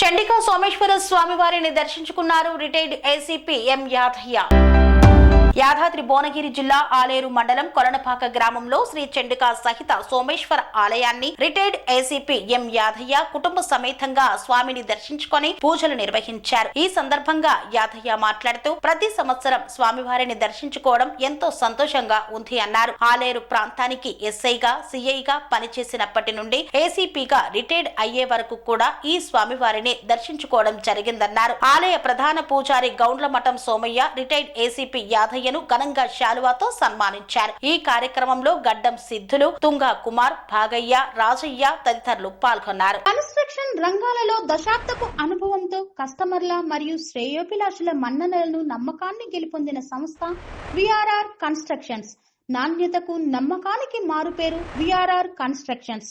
చండికా సోమేశ్వర స్వామివారిని దర్శించుకున్నారు retired ACP M Yadaiah. Yadadri Bhuvanagiri జిల్లా ఆలేరు మండలం కొలనపాక గ్రామంలో శ్రీ చండికా సహిత సోమేశ్వర ఆలయాన్ని రిటైర్డ్ ఏసీపీ ఎం యాదయ్య కుటుంబ సమేతంగా స్వామిని దర్శించుకొని పూజలు నిర్వహించారు. ఈ సందర్భంగా యాదయ్య మాట్లాడుతూ ప్రతి సంవత్సరం స్వామివారిని దర్శించుకోవడం ఎంతో సంతోషంగా ఉంది అన్నారు. ఆలేరు ప్రాంతానికి ఎస్ఐగా సిఐగా పనిచేసినప్పటి నుండి ఏసీపీగా రిటైర్డ్ అయ్యే వరకు కూడా ఈ స్వామివారిని దర్శించుకోవడం జరిగిందన్నారు. ఆలయ ప్రధాన పూజారి గౌండ్ల మఠం సోమయ్య రిటైర్డ్ ఏసీపీ యాదయ్యను ఘనంగా శాలువాతో సన్మానించారు. ఈ కార్యక్రమంలో గడ్డం సిద్ధులు తుంగ కుమార్ భాగయ్య రాజయ్య తదితరులు పాల్గొన్నారు. కన్స్ట్రక్షన్ రంగాలలో దశాబ్దపు అనుభవంతో కస్టమర్ల మరియు శ్రేయోభిలాషుల మన్ననలను నమ్మకాన్ని గెలుపొందిన సంస్థ విఆర్ఆర్ కన్స్ట్రక్షన్స్. నాణ్యతకు నమ్మకానికి మారుపేరు VRR constructions.